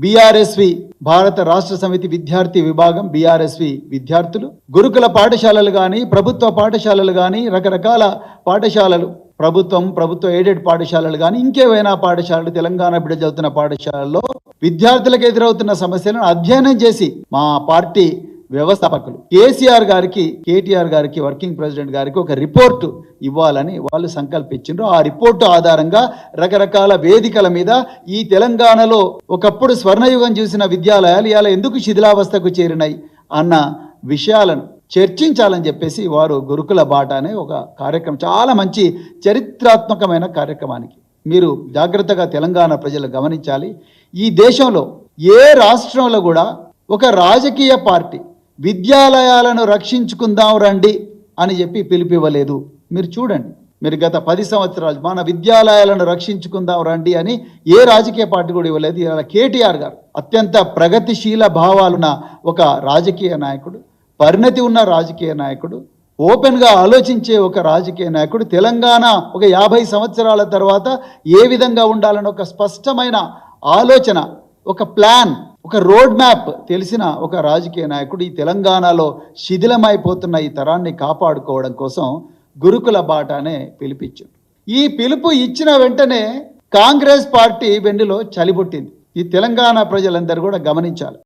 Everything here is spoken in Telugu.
బీఆర్ఎస్వి భారత రాష్ట్ర సమితి విద్యార్థి విభాగం బీఆర్ఎస్వి విద్యార్థులు గురుకుల పాఠశాలలు కానీ ప్రభుత్వ పాఠశాలలు కానీ రకరకాల పాఠశాలలు ప్రభుత్వం ప్రభుత్వ ఎయిడెడ్ పాఠశాలలు కానీ ఇంకేవైనా పాఠశాలలు తెలంగాణ బిడ్డ చదువుతున్న పాఠశాలల్లో విద్యార్థులకు ఎదురవుతున్న సమస్యలను అధ్యయనం చేసి మా పార్టీ వ్యవస్థాపకులు. కేసీఆర్ గారికి కేటీఆర్ గారికి వర్కింగ్ ప్రెసిడెంట్ గారికి ఒక రిపోర్టు ఇవ్వాలని వాళ్ళు సంకల్పించారు ఆ రిపోర్టు ఆధారంగా రకరకాల వేదికల మీద ఈ తెలంగాణలో ఒకప్పుడు స్వర్ణయుగం చూసిన విద్యాలయాలు ఇలా ఎందుకు శిథిలావస్థకు చేరినాయి అన్న విషయాలను చర్చించాలని చెప్పేసి వారు గురుకుల బాట అనే ఒక కార్యక్రమం చాలా మంచి చరిత్రాత్మకమైన కార్యక్రమానికి. మీరు జాగ్రత్తగా తెలంగాణ ప్రజలు గమనించాలి. ఈ దేశంలో ఏ రాష్ట్రంలో కూడా ఒక రాజకీయ పార్టీ విద్యాలయాలను రక్షించుకుందాం రండి అని చెప్పి పిలిపివ్వలేదు. మీరు చూడండి మీరు గత పది సంవత్సరాలు మన విద్యాలయాలను రక్షించుకుందాం రండి అని ఏ రాజకీయ పార్టీ కూడా ఇవ్వలేదు. ఇలా కేటీఆర్ గారు అత్యంత ప్రగతిశీల భావాలున్న ఒక రాజకీయ నాయకుడు పరిణతి ఉన్న రాజకీయ నాయకుడు ఓపెన్గా ఆలోచించే ఒక రాజకీయ నాయకుడు తెలంగాణ ఒక యాభై సంవత్సరాల తర్వాత ఏ విధంగా ఉండాలని ఒక స్పష్టమైన ఆలోచన ఒక ప్లాన్ ఒక రోడ్ మ్యాప్ తెలిసిన ఒక రాజకీయ నాయకుడు ఈ తెలంగాణలో శిథిలమైపోతున్న ఈ తరాన్ని కాపాడుకోవడం కోసం గురుకుల బాట అనే పిలిపించాడు. ఈ పిలుపు ఇచ్చిన వెంటనే కాంగ్రెస్ పార్టీ వెన్నులో చలిబుట్టింది. ఈ తెలంగాణ ప్రజలందరూ కూడా గమనించాలి.